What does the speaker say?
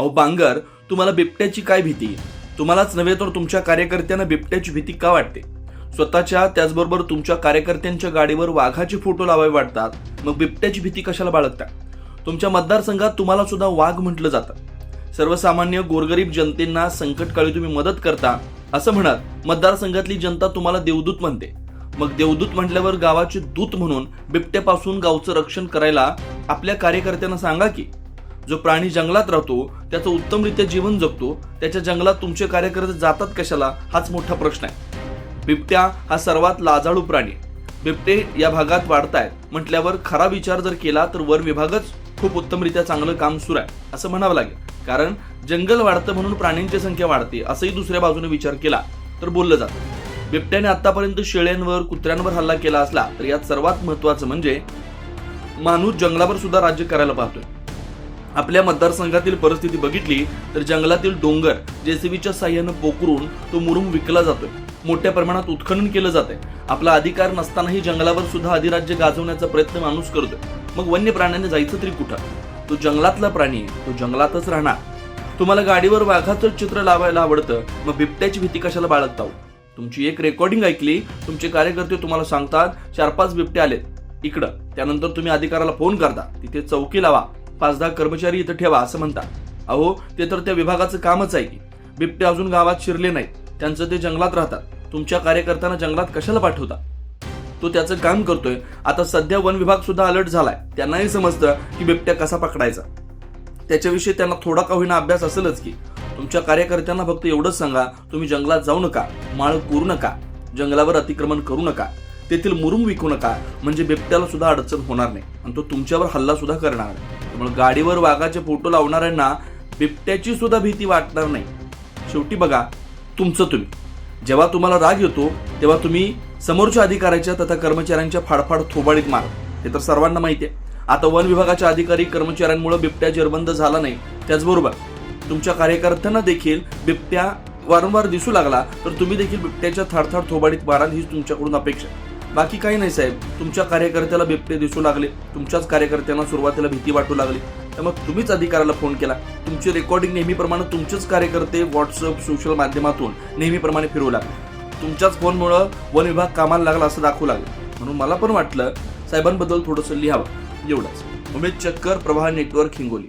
अहो बांगर तुम्हाला बिबट्याची काय भीती? तुम्हालाच नव्हे तर तुमच्या कार्यकर्त्यांना बिबट्याची भीती का वाटते? स्वतःच्या त्याचबरोबर तुमच्या कार्यकर्त्यांच्या गाडीवर वाघाचे फोटो लावावे वाटतात. मग बिबट्याची भीती कशाला बाळगता? तुमच्या मतदारसंघात तुम्हाला सुद्धा वाघ म्हटलं जातं. सर्वसामान्य गोरगरीब जनतेना संकटकाळी तुम्ही मदत करता असं म्हणत मतदारसंघातली जनता तुम्हाला देवदूत म्हणते. मग देवदूत म्हटल्यावर गावाचे दूत म्हणून बिबट्यापासून गावचं रक्षण करायला आपल्या कार्यकर्त्यांना सांगा की जो प्राणी जंगलात राहतो त्याचं उत्तमरित्या जीवन जगतो त्याच्या जंगलात तुमचे कार्यकर्ते जातात कशाला हाच मोठा प्रश्न आहे. बिबट्या हा सर्वात लाजाळू प्राणी बिबटे या भागात वाढतायत. म्हटल्यावर खरा विचार जर केला तर वन विभागच खूप उत्तमरित्या चांगलं काम सुरू आहे असं म्हणावं लागेल. कारण जंगल वाढतं म्हणून प्राण्यांची संख्या वाढते असंही दुसऱ्या बाजूने विचार केला तर बोललं जातं. बिबट्याने आतापर्यंत शेळ्यांवर कुत्र्यांवर हल्ला केला असला तर यात सर्वात महत्वाचं म्हणजे माणूस जंगलावर सुद्धा राज्य करायला पाहतोय. आपल्या मतदारसंघातील परिस्थिती बघितली तर जंगलातील डोंगर जेसीबीच्या साह्यानं पोखरून तो मुरुम विकला जातोय. मोठ्या प्रमाणात उत्खनन केलं जातंय. आपला अधिकार नसतानाही जंगलावर सुद्धा अधिराज्य गाजवण्याचा प्रयत्न माणूस करतोय. मग वन्य प्राण्याने जायचं तरी कुठं? तो जंगलातला प्राणी तो जंगलातच राहणार. तुम्हाला गाडीवर वाघाचं चित्र लावायला आवडतं मग बिबट्याची भीती कशाला बाळगता हो? तुमची एक रेकॉर्डिंग ऐकली तुमचे कार्यकर्ते तुम्हाला सांगतात चार पाच बिबटे आलेत. इकडं त्यानंतर तुम्ही अधिकाराला फोन करता. तिथे चौकी लावा. पाच दहा कर्मचारी इथं ठेवा असं म्हणता अहो ते तर त्या विभागाचं कामच आहे की. बिबटे अजून गावात शिरले नाहीत. त्यांचं ते जंगलात राहतात. तुमच्या कार्यकर्त्यांना जंगलात कशाला पाठवता? तो त्याचं काम करतोय. आता सध्या वन विभाग सुद्धा अलर्ट झालाय. त्यांनाही समजतं की बिबट्या कसा पकडायचा. त्याच्याविषयी त्यांना थोडा का होईना अभ्यास असेलच की. तुमच्या कार्यकर्त्यांना फक्त एवढंच सांगा तुम्ही जंगलात जाऊ नका माळ करू नका जंगलावर अतिक्रमण करू नका तेथील मुरुम विकू नका म्हणजे बिबट्याला सुद्धा अडचण होणार नाही. आणि तो तुमच्यावर हल्ला सुद्धा करणार नाही त्यामुळे गाडीवर वाघाचे फोटो लावणाऱ्यांना बिबट्याची सुद्धा भीती वाटणार नाही. शेवटी बघा तुमचं तुम्ही. जेव्हा तुम्हाला राग येतो तेव्हा तुम्ही समोरच्या अधिकाऱ्याच्या तथा कर्मचाऱ्यांच्या फाडफाड थोबाडीत मार. हे तर सर्वांना माहिती आहे. आता वन विभागाच्या अधिकारी कर्मचाऱ्यांमुळे बिबट्या जेरबंद झाला नाही. त्याचबरोबर तुमच्या कार्यकर्त्यांना देखील बिबट्या वारंवार दिसू लागला तर तुम्ही देखील बिबट्याच्या थाडथाड थोबाडीत माराल हीच तुमच्याकडून अपेक्षा आहे. बाकी काही नाही साहेब. तुमच्या कार्यकर्त्याला बिबटे दिसू लागले. तुमच्याच कार्यकर्त्यांना सुरुवातीला भीती वाटू लागली. त्यामुळे तुम्हीच अधिकाऱ्याला फोन केला. तुमची रेकॉर्डिंग नेहमीप्रमाणे तुमचेच कार्यकर्ते व्हॉट्सअप सोशल माध्यमातून नेहमीप्रमाणे फिरवू लागले. तुमच्याच फोनमुळं वन विभाग कामाला लागला असं दाखवू लागलं. म्हणून मला पण वाटलं साहेबांबद्दल थोडंसं लिहावं. एवढंच. उमेद चक्कर प्रवाह नेटवर्क हिंगोली.